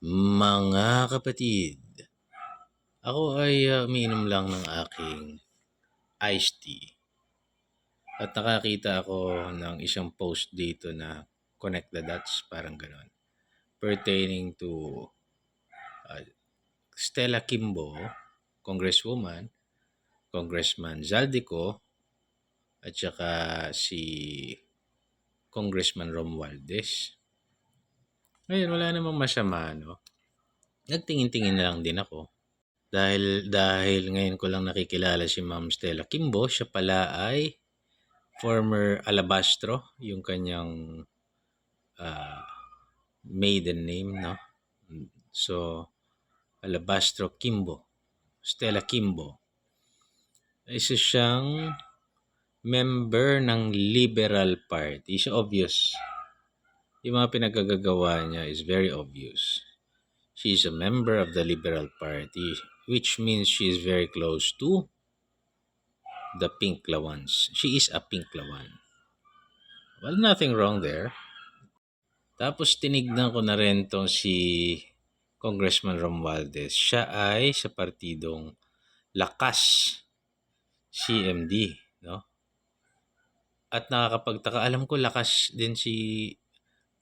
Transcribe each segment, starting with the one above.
Mga kapatid, ako ay uh, umiinom lang ng aking iced tea. At nakakita ako ng isang post dito na connect the dots, parang ganon. Pertaining to uh, Stella Kimbo, Congresswoman, Congressman Zaldico, at saka si Congressman Romualdez. Ngayon, wala namang masama, no? Nagtingin-tingin na lang din ako. Dahil, dahil ngayon ko lang nakikilala si Ma'am Stella Kimbo, siya pala ay former Alabastro, yung kanyang uh, maiden name, no? So, Alabastro Kimbo. Stella Kimbo. Isa siyang member ng Liberal Party. So, obvious yung mga pinagagagawa niya is very obvious. She is a member of the Liberal Party, which means she is very close to the pink lawans. She is a pink lawan. Well, nothing wrong there. Tapos tinignan ko na rin tong si Congressman Romualdez. Siya ay sa partidong Lakas CMD, no? At nakakapagtaka, alam ko lakas din si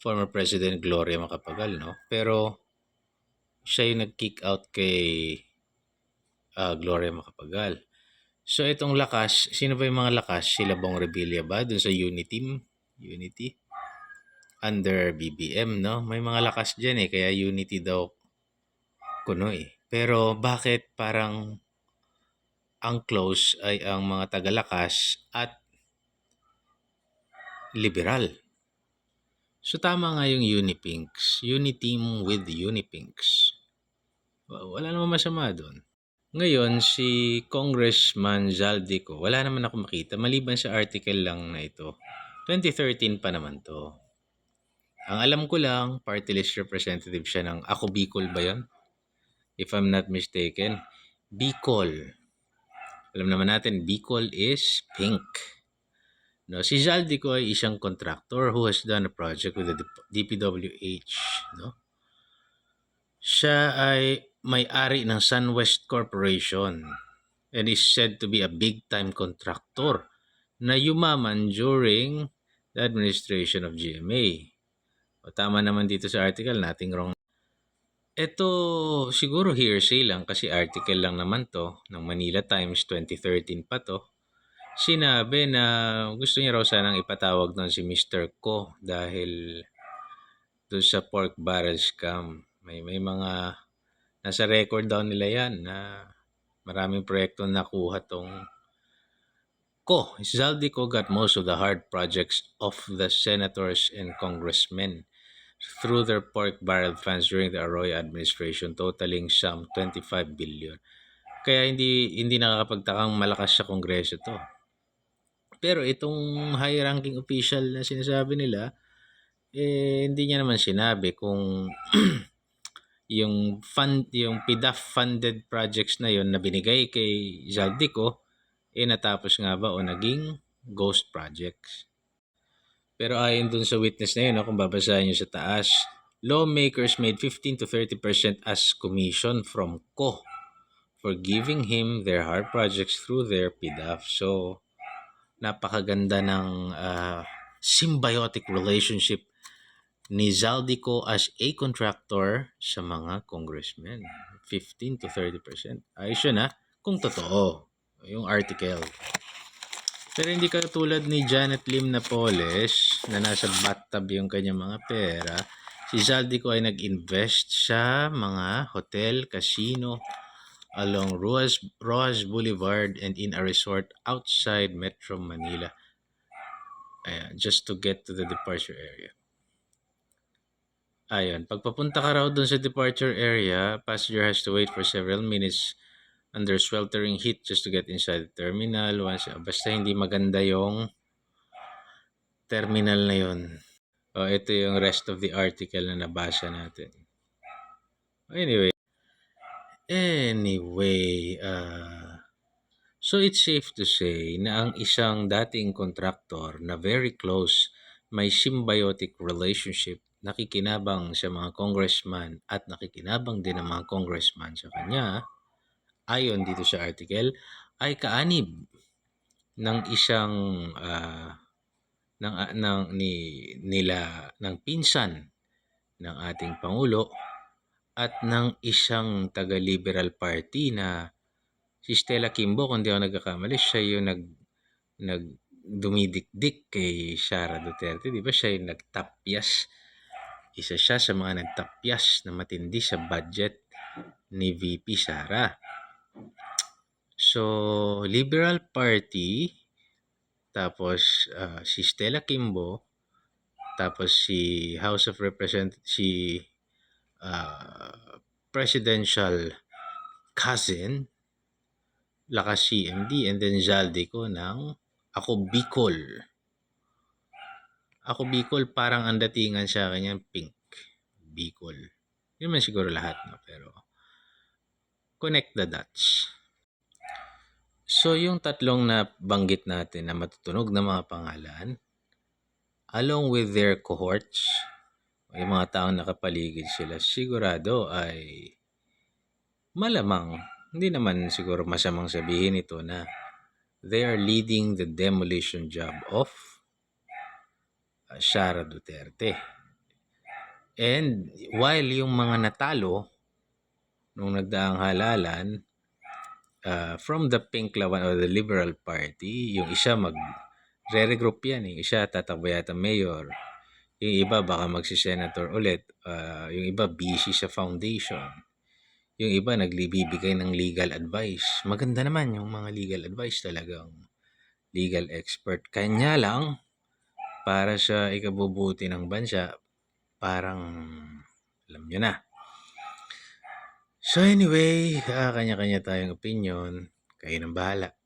former President Gloria Macapagal, no? Pero siya yung nag-kick out kay uh, Gloria Macapagal. So itong lakas, sino ba yung mga lakas? Sila Bong Revilla ba? Dun sa Unity? Unity? Under BBM, no? May mga lakas dyan eh, kaya Unity daw kuno eh. Pero bakit parang ang close ay ang mga taga-lakas at liberal? So tama nga yung Unipinks. Uniteam with Unipinks. Wala namang masama doon. Ngayon, si Congressman Zaldico, wala naman ako makita. Maliban sa article lang na ito. 2013 pa naman to. Ang alam ko lang, party list representative siya ng Ako Bicol ba yun? If I'm not mistaken. Bicol. Alam naman natin, Bicol is pink. No, si Zaldico ay isang contractor who has done a project with the DPWH. No? Siya ay may-ari ng SunWest Corporation and is said to be a big-time contractor na yumaman during the administration of GMA. O tama naman dito sa article, nothing wrong. Ito siguro hearsay lang kasi article lang naman to ng Manila Times 2013 pa to sinabi na gusto niya raw sanang ipatawag doon si Mr. Ko dahil doon sa pork barrel scam. May, may mga nasa record daw nila yan na maraming proyekto nakuha tong Ko. Zaldico got most of the hard projects of the senators and congressmen through their pork barrel funds during the Arroyo administration totaling some 25 billion. Kaya hindi hindi nakakapagtakang malakas sa kongreso to. Pero itong high-ranking official na sinasabi nila, eh, hindi niya naman sinabi kung yung fund, yung PDAF funded projects na yon na binigay kay Zaldico, eh natapos nga ba o naging ghost projects. Pero ayon dun sa witness na yun, no, kung babasahin nyo sa taas, lawmakers made 15 to 30% as commission from CO for giving him their hard projects through their PDAF. So, napakaganda ng uh, symbiotic relationship ni Zaldico as a contractor sa mga congressmen. 15 to 30%. Ayos yun ha, kung totoo. Yung article. Pero hindi katulad ni Janet Lim Napoles na nasa bathtub yung kanyang mga pera. Si Zaldico ay nag-invest sa mga hotel, casino, along Roas, Roas Boulevard and in a resort outside Metro Manila Ayan, just to get to the departure area. Ayan, pagpapunta ka raw dun sa departure area, passenger has to wait for several minutes under sweltering heat just to get inside the terminal. Once, basta hindi maganda yung terminal na yun. O, ito yung rest of the article na nabasa natin. Anyway, Anyway, uh, so it's safe to say na ang isang dating contractor na very close, may symbiotic relationship nakikinabang sa mga congressman at nakikinabang din ang mga congressman sa kanya, ayon dito sa article, ay kaanib ng isang ah, ng, ah, ng ni nila ng pinsan ng ating pangulo at ng isang taga-Liberal Party na si Stella Kimbo kung di ako nagkakamali siya yung nag nag dumidikdik kay Sara Duterte. Di ba siya yung nagtapyas? Isa siya sa mga nagtapyas na matindi sa budget ni VP Sara so Liberal Party tapos ah, si Stella Kimbo tapos si House of Representatives si ah, presidential cousin Lakas CMD and then Zaldico ng Ako Bicol. Ako Bicol parang ang datingan sa akin yan pink. Bicol. Yun man siguro lahat no pero connect the dots. So yung tatlong na banggit natin na matutunog na mga pangalan along with their cohorts yung mga taong nakapaligid sila sigurado ay malamang. Hindi naman siguro masamang sabihin ito na they are leading the demolition job of uh, Sara Duterte. And while yung mga natalo nung nagdaang halalan uh, from the Pink Lawan or the Liberal Party, yung isa mag re-regroup yan, yung isa tatakbo yata mayor, yung iba baka magsi-senator ulit, uh, yung iba busy sa foundation. Yung iba naglibibigay ng legal advice. Maganda naman yung mga legal advice talagang legal expert. Kanya lang, para sa ikabubuti ng bansa, parang alam nyo na. So anyway, ah, kanya-kanya tayong opinion. Kayo nang bahala.